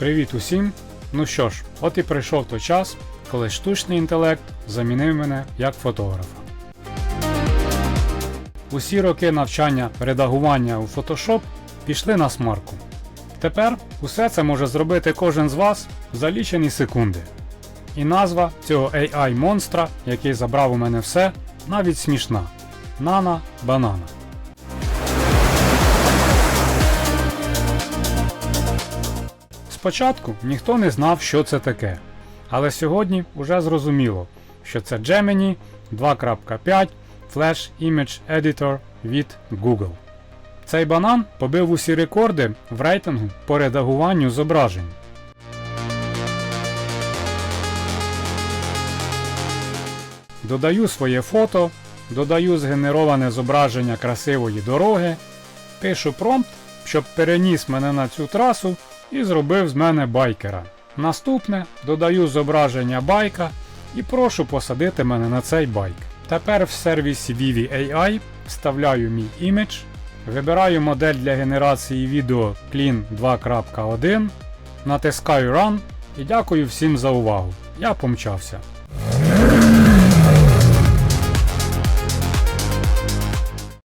Привіт усім! Ну що ж, от і прийшов той час, коли штучний інтелект замінив мене як фотографа. Усі роки навчання редагування у Photoshop пішли на смарку. Тепер усе це може зробити кожен з вас за лічені секунди. І назва цього AI монстра, який забрав у мене все, навіть смішна. Нана Банана. Спочатку ніхто не знав, що це таке. Але сьогодні вже зрозуміло, що це Gemini 2.5 Flash Image Editor від Google. Цей банан побив усі рекорди в рейтингу по редагуванню зображень. Додаю своє фото, додаю згенероване зображення красивої дороги, пишу промпт, щоб переніс мене на цю трасу і зробив з мене байкера. Наступне додаю зображення байка і прошу посадити мене на цей байк. Тепер в сервісі Vivi AI вставляю мій імідж, вибираю модель для генерації відео Clean 2.1, натискаю Run і дякую всім за увагу. Я помчався.